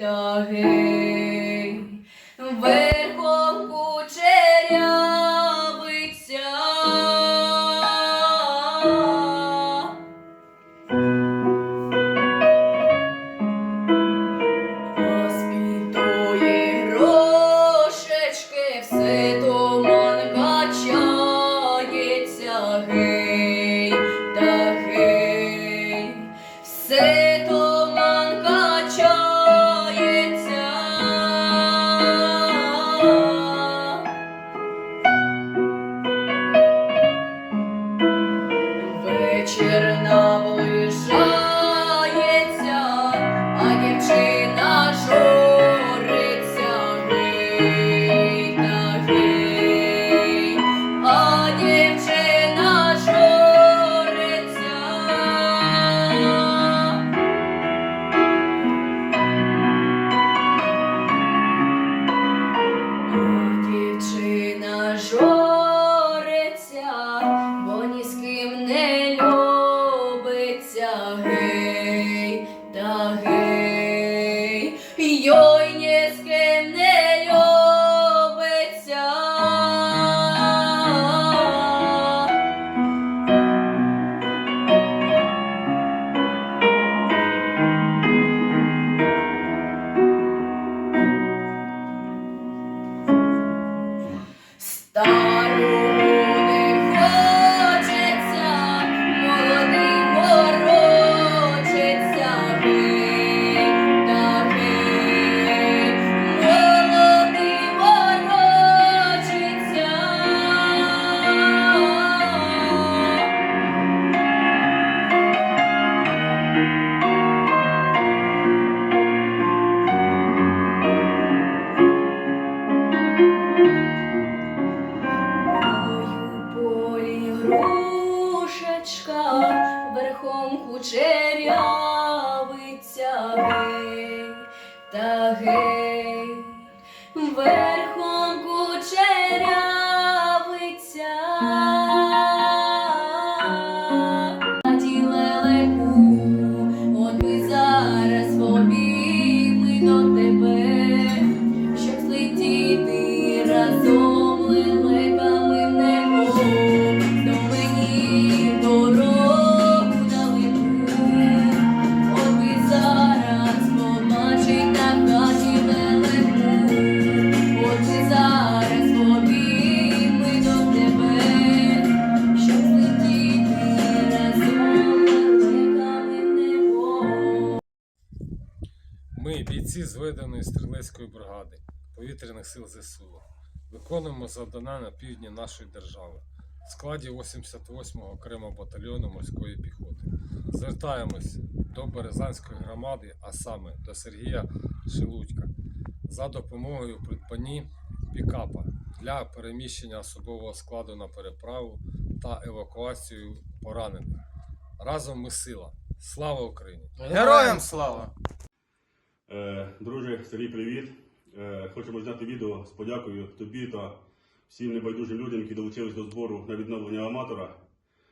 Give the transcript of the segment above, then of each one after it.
гей, верхом кучерявиця. Розпітує грошечки, все туман качається, Вечір наближається, Lord. Кучерявиця, гей, та гей, Ми, бійці зведеної стрілецької бригади повітряних сил ЗСУ, виконуємо завдання на півдні нашої держави в складі 88-го окремого батальйону морської піхоти. Звертаємось до Березанської громади, а саме до Сергія Шелудька, за допомогою у придбанні пікапа для переміщення особового складу на переправу та евакуацію поранених. Разом ми сила. Слава Україні! Героям слава! Е, Друже, Сергій, привіт. Е, Хочемо зняти відео з подякою тобі та всім небайдужим людям, які долучились до збору на відновлення аматора.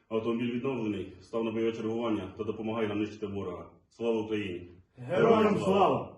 Автомобіль відновлений, став на бойове чергування та допомагає нам нищити ворога. Слава Україні! Героям слава!